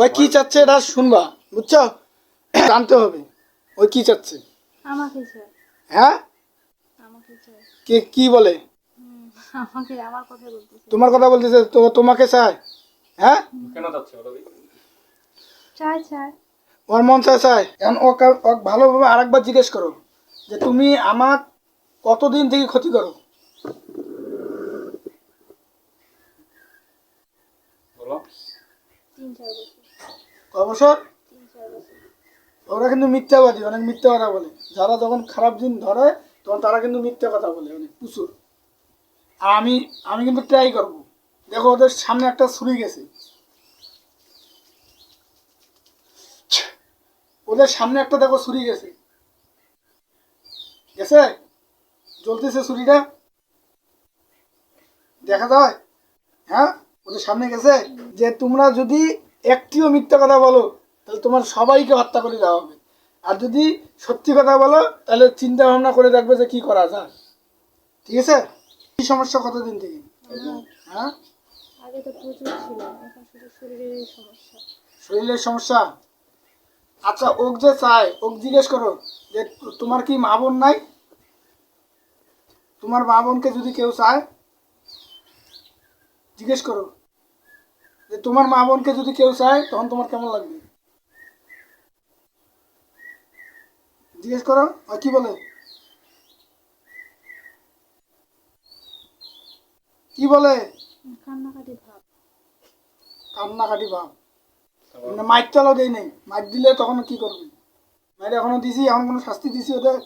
ওই কি চাচ্ছে এটা শুনবা বুঝছ? জানতে হবে ওই কি চাচ্ছে? আমাকে চাই হ্যাঁ? আমাকে চাই কে কি বলে? আমাকে আমার কথা বলতেছে। তোমার কথা বলতেছে তো তোমাকে চাই হ্যাঁ? কেন যাচ্ছে বলো চাই চাই ওর মন চায় চায়। এখন ওকে ওকে ভালোভাবে আরেকবার জিজ্ঞেস করো যে তুমি আমার কতদিন থেকে ক্ষতি করো? বলো। তিন চার বছর। ওরা কিন্তু মিথ্যাবাদী, অনেক মিথ্যা কথা বলে। যারা যখন খারাপ দিন ধরে, তখন তারা কিন্তু মিথ্যা কথা বলে, অনেক প্রচুর। আমি আমি কিন্তু ট্রাই করব। দেখো, ওদের সামনে একটা ছুরি গেছে। ওদের সামনে একটা দেখো ছুরি গেছে। গেছে? জ্বলতেছে ছুরিটা? দেখা যায়? হ্যাঁ? ওদের সামনে গেছে? যে তোমরা যদি একটিও মিথ্যা কথা বলো তাহলে তোমার সবাইকে হত্যা করে দেওয়া হবে। আর যদি সত্যি কথা বলো তাহলে চিন্তা ভাবনা করে দেখবে যে কি করা যায়। ঠিক আছে? কি সমস্যা কতদিন থেকে? হ্যাঁ? শরীরের সমস্যা? আচ্ছা ওক যে চায় ওক জিজ্ঞেস করো যে তোমার কি মা বোন নাই? তোমার মা বোনকে যদি কেউ চায় জিজ্ঞেস করো। যে তোমার মা বোনকে যদি কেউ চায় তখন তোমার কেমন লাগবে? জিজ্ঞেস করো আর কি বলে? কি বলে? কান্নাকাটি ভাব। কান্নাকাটি ভাব। মানে মাইক চালাও দেই নেই। মাইক দিলে তখন কি করবে? মাইক এখনও দিছি এখন কোনো শাস্তি দিছি ওদের।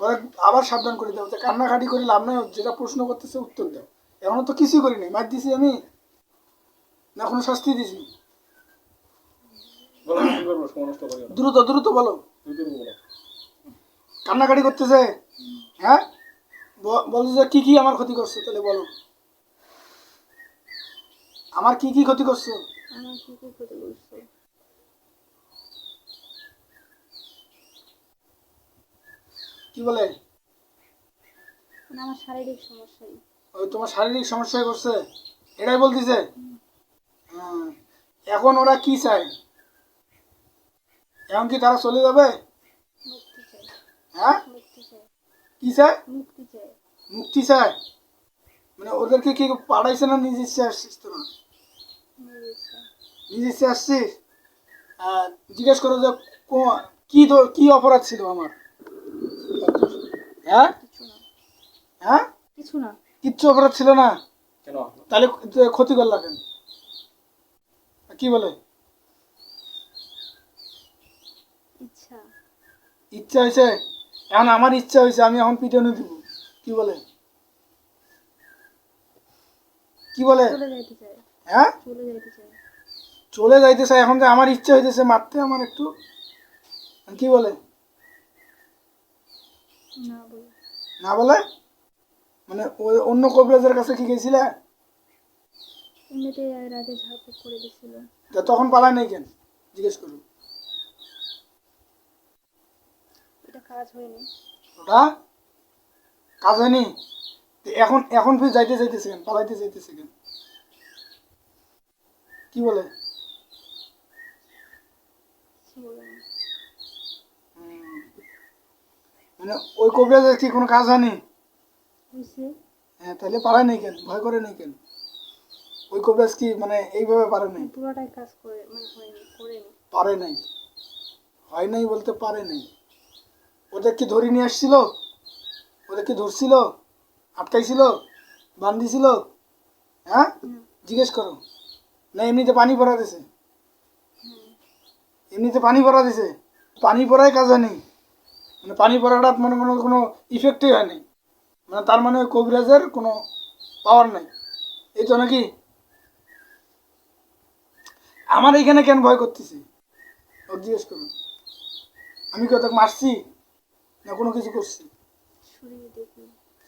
ওরা আবার সাবধান করে দাও। যে কান্নাকাটি করে লাভ নাই যেটা প্রশ্ন করতেছে উত্তর দাও। এখনও তো কিছুই করি নাই। মাইক দিছি আমি। না কোনো শাস্তি দিছি দ্রুত দ্রুত বলো। কান্নাকাটি করতেছে হ্যাঁ? বলছে যে কি কি আমার ক্ষতি করছ? তাহলে বলো। আমার কি কি ক্ষতি করছ? আমার কি কি ক্ষতি করছ? কি বলে? মানে আমার শারীরিক সমস্যাই। ওই তোমার শারীরিক সমস্যায় করছে? এটাই বলতেছে। এখন ওরা কি চায়? এখন কি তারা চলে যাবে? মুক্তি চাই হ্যাঁ? কি চায়? মুক্তি চায়। মানে ওদেরকে কি পাঠাইছে না নিজ ইচ্ছে আসছিস তোরা? নিজের ইচ্ছা। আসছিস? আর জিজ্ঞেস করো যে কো- কি অপরাধ ছিল আমার? হ্যাঁ? কিছু হ্যাঁ? কিছু না। কিচ্ছু অপরাধ ছিল না? কেন? তাহলে ক্ষতি করলা কেন? কি বলে? ইচ্ছা। ইচ্ছা হয়েছে? এখন আমার ইচ্ছা হয়েছে আমি এখন পিটনে দিব কি বলে? কি বলে? হ্যাঁ? চলে যাইতে চাই এখন যে আমার ইচ্ছা হইতেছে মারতে আমার একটু। কি বলে? না বলে। না বলে? মানে অন্য কবিরাজের কাছে কি গেছিলে? এমনিতেই এর আগে ঝাড়ফুঁক করে দিছিল তা তখন পালায় নাই কেন? জিজ্ঞেস করুন। এটা কাজ হয়নি। ওটা? কাজ হয়নি? তো এখন এখন ফির যাইতে যাইতেছে কেন? পালাইতে যাইতেছে কেন? কি বলে। মানে ওই কবিরাজের কি কোনো কাজ হয়নি? হ্যাঁ তাহলে পারে নাই কেন? ভয় করে নাই কেন? ওই কবিরাজ কি মানে এইভাবে পারে নাই? পুরোটাই কাজ করে মানে হয়নি করেনি পারে নাই। হয় নাই বলতে পারে নাই। ওদের কি ধরে নিয়ে আসছিল? ওদের কি ধরছিল? আটকাইছিল? বান্ধিছিল? হ্যাঁ? জিজ্ঞেস করো। না এমনিতে পানি ভরা দিছে? এমনিতে পানি ভরা দিছে? পানি পড়াই কাজ হয়নি। মানে পানি পড়াটা মানে কোনো কোনো ইফেক্টই হয়নি। মানে তার মানে কবিরাজের কোনো পাওয়ার নাই। এই তো নাকি? আমার এইখানে কেন ভয় করতেছি? ওকে জিজ্ঞেস করুন। আমি কি ওকে মারছি? না কোনো কিছু করছি?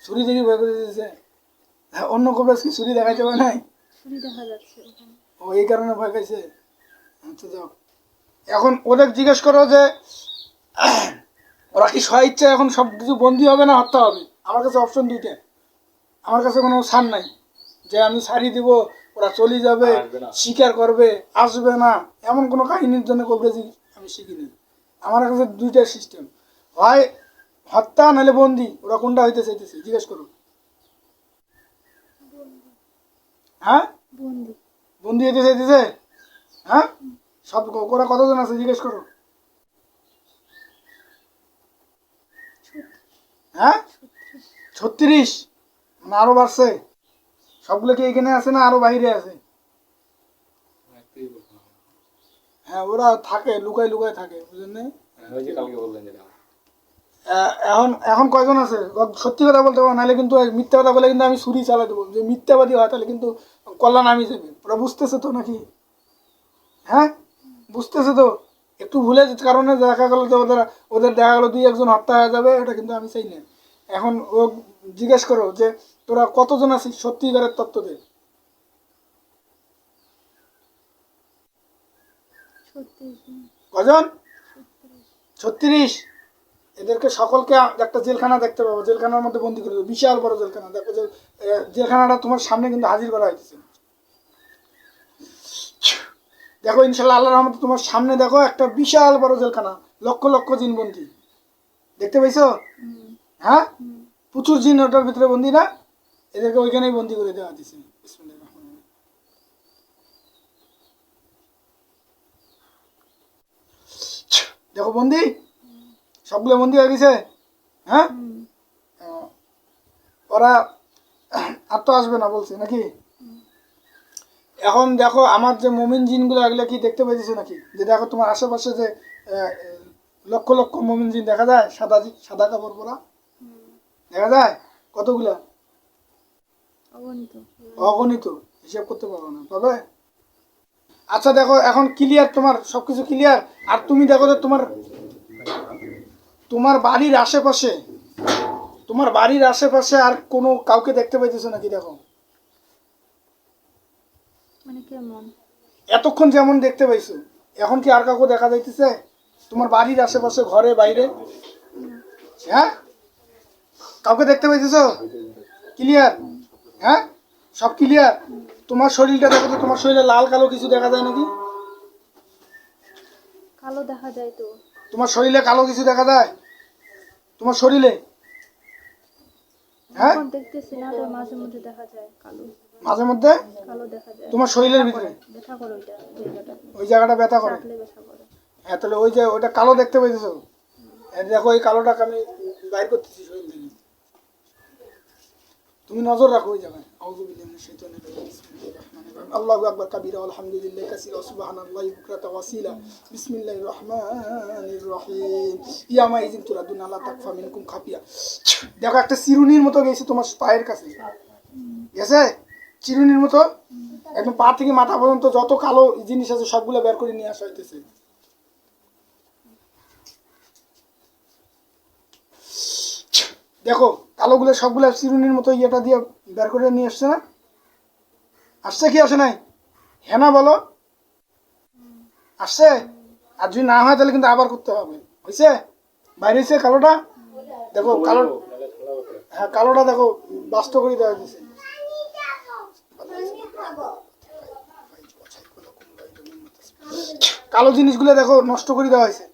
ছুরি দেখি ভয় করে দিয়েছে হ্যাঁ অন্য কবিরাজ কি ছুরি দেখাইতে পারে নাই? ও এই কারণে ভয় পাইছে? আচ্ছা যাও। এখন ওদের জিজ্ঞেস করো যে ওরা কি স্ব ইচ্ছা এখন সব কিছু বন্দি হবে না হত্যা হবে? আমার কাছে অপশন দুইটা। আমার কাছে কোনো সার নাই। যে আমি ছাড়িয়ে দিব ওরা চলে যাবে স্বীকার করবে আসবে না। এমন কোনো কাহিনীর জন্য কবরেজি আমি শিখিনি। আমার কাছে দুইটা সিস্টেম হয় হত্যা নাহলে বন্দি। ওরা কোনটা হইতে চাইতেছে? জিজ্ঞেস করো হ্যাঁ? বন্দি। বন্দি হইতে চাইতেছে? হ্যাঁ? সব ওরা কতজন আছে? জিজ্ঞেস করো হ্যাঁ? ছত্রিশ। মানে আরও বাড়ছে। সবগুলো কি এখানে আছে না আরও বাইরে আছে? হ্যাঁ ওরা থাকে লুকায় লুকায় থাকে বুঝলেন না? হ্যাঁ, এখন এখন কয়জন আছে? সত্যি কথা বলতে পারব নাহলে কিন্তু মিথ্যা কথা বলে কিন্তু আমি ছুরি চালাই দেবো। যে মিথ্যাবাদী হয় তাহলে কিন্তু কল্যাণ আমি যাবে ওরা বুঝতেছে তো নাকি? হ্যাঁ? বুঝতেছে তো? একটু ভুলে কারণে দেখা গেলো যে ওদের ওদের দেখা গেলো দুই একজন হত্যা হয়ে যাবে এটা কিন্তু আমি চাই না। এখন ও জিজ্ঞেস করো যে তোরা কতজন আছিস? সত্যিকারের তত্ত্ব দে। কজন? ছত্রিশ। এদেরকে সকলকে একটা জেলখানা দেখতে পাবো। জেলখানার মধ্যে বন্দি করে দেবো। বিশাল বড় জেলখানা। দেখো যে জেলখানাটা তোমার সামনে কিন্তু হাজির করা হয়েছে দেখো ইনশাল্লাহ আল্লাহ রহমতে তোমার সামনে দেখো একটা বিশাল বড় জেলখানা। লক্ষ লক্ষ জিনবন্দি। দেখতে পাইছো? হ্যাঁ? প্রচুর জিন ওটার ভিতরে বন্দি না এদেরকে ওইখানেই বন্দি করে দেওয়া রহিম। দেখো বন্দি, সবগুলো বন্দি হয়ে গেছে? হ্যাঁ? ওরা আর তো আসবে না বলছে, নাকি? এখন দেখো আমার যে মোমিন জিনগুলো, এগুলো কি দেখতে পাইতেছো নাকি? যে দেখো তোমার আশেপাশে যে লক্ষ লক্ষ মোমিন জিন দেখা যায়, সাদা সাদা কাপড় পরা। দেখা যায়? কতগুলা? অগণিত। অগণিত। হিসাব করতে পারব না। পাবে আচ্ছা দেখো এখন ক্লিয়ার তোমার সবকিছু ক্লিয়ার আর তুমি দেখো যে তোমার তোমার বাড়ির আশেপাশে তোমার বাড়ির আশেপাশে আর কোনো কাউকে দেখতে পাইতেছো নাকি দেখো? মানে কেমন? এতক্ষণ যেমন দেখতে পাইছো এখন কি আর কাউকে দেখা যাইতেছে? তোমার বাড়ির আশেপাশে ঘরে বাইরে? হ্যাঁ? কাউকে দেখতে পাইতেছো? ক্লিয়ার হ্যাঁ? সব ক্লিয়ার তোমার শরীরটা দেখো তো তোমার শরীরে লাল কালো কিছু দেখা যায় নাকি? কালো দেখা যায় তো। তোমার শরীরে কালো কিছু দেখা যায়? তোমার শরীরে? হ্যাঁ? দেখতেছি না তো মাঝে মধ্যে দেখা যায় কালো। মাঝে মধ্যে? কালো দেখা যায়। তোমার শরীরের ভিতরে? ব্যথা করে ওইটা জায়গাটা। ওই জায়গাটা ব্যথা করে? চাপলে ব্যথা করে। হ্যাঁ তাহলে ওই যে ওটা কালো দেখতে পাইতেছো? এই দেখো এই কালোটাকে আমি বাইর করতেছি শরীর থেকে। তুমি নজর রাখো ওই জায়গায়। আল্লাহু আকবার, কাবীরা, আলহামদুলিল্লাহি, কাসীরা, সুবহানাল্লাহি বুকরাতা ওয়াসিলা। বিসমিল্লাহির রহমানির রহিম। ইয়া মাইজিন তুরাদুন আলা তাকফা মিনকুম খাফিয়া। দেখো একটা চিরুনির মতো গেছে তোমার পায়ের কাছে। গেছে? চিরুনির মতো? একদম পা থেকে মাথা পর্যন্ত যত কালো জিনিস আছে সবগুলো বের করে নিয়ে আসা হইতেছে। দেখো, কালোগুলো সবগুলো চিরুনির মতো ইয়েটা দিয়ে বের করে নিয়ে আসছে না? আসছে কি, আসে নাই? হ্যাঁ না বলো? আসছে? আর যদি না হয়, তাহলে কিন্তু আবার করতে হবে। হয়েছে? বাইরে হয়েছে কালোটা? দেখো, কালো হ্যাঁ কালোটা দেখো, বাস্ত করে দেওয়া হয়েছে। কালো জিনিসগুলো দেখো, নষ্ট করে দেওয়া হয়েছে।